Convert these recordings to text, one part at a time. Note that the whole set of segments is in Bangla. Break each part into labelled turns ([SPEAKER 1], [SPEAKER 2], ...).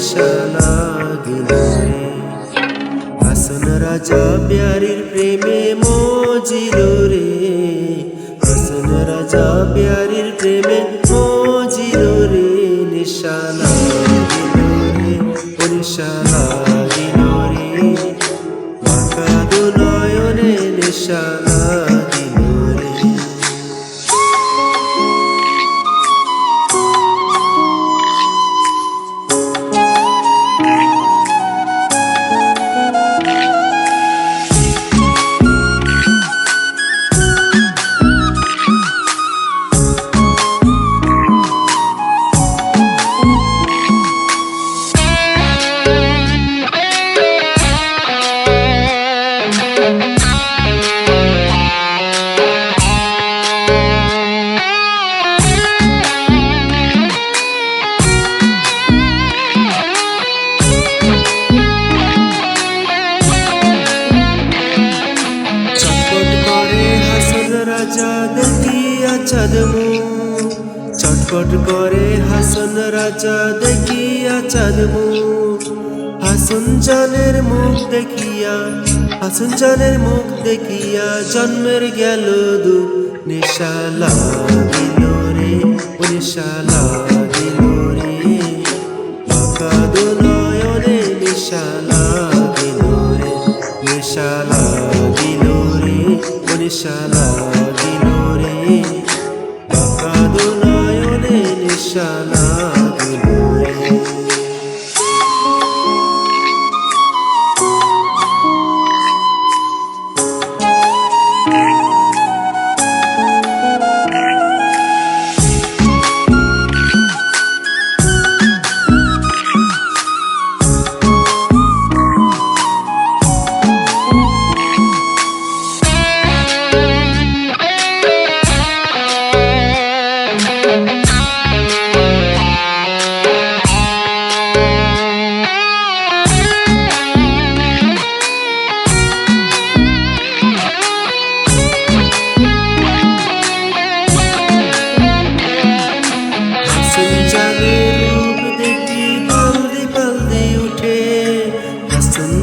[SPEAKER 1] নিশা লাগিল হাসন রাজা প্যারির প্রেমে মজিল রে হাসন রাজা প্যারির প্রেমে মজিল রে নিশালা রাজা দেখিয়া চাঁদমু চটপট করে হাসন রাজা দেখিয়া চাঁদমু হাসন জানের মুখ দেখিয়া, হাসন জানের মুখ দেখিয়া জন্মের গেল দু। নেশা লাগিল রে, ও নেশা লাগিল রে। বাঁকা দুনয়নে ও দিল রে বাঁকা দুনয়নে নয়নে লাগিল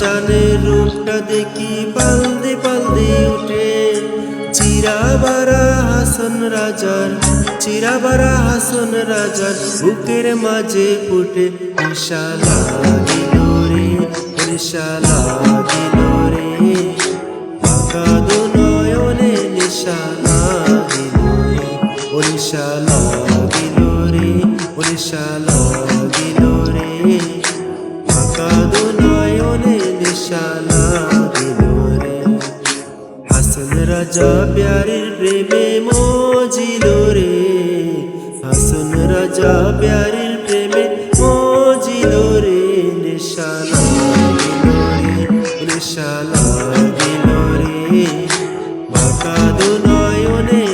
[SPEAKER 1] জানের রূপটা দেখি পালদি পালদি উঠে। চিরাবারা হাসন রাজার চিরাবারা হাসন রাজার বুকের মাঝে ফুটে নিশা লাগিল রে নিশা লাগিল রে বাঁকা দুনয়নে নিশা লাগিল রে ওড়িশা লাগিল রে ওড়িশা লাগিল রে ফাঁকা দুনয়নে নিশা লাগিল রে হাসন রাজা প্যারির প্রেমে মজিল রে রাজা প্যারের প্রেমে মজিল রে নিশা লাগিল রে নিশালা লাগিল রে। বাঁকা দু নয়নে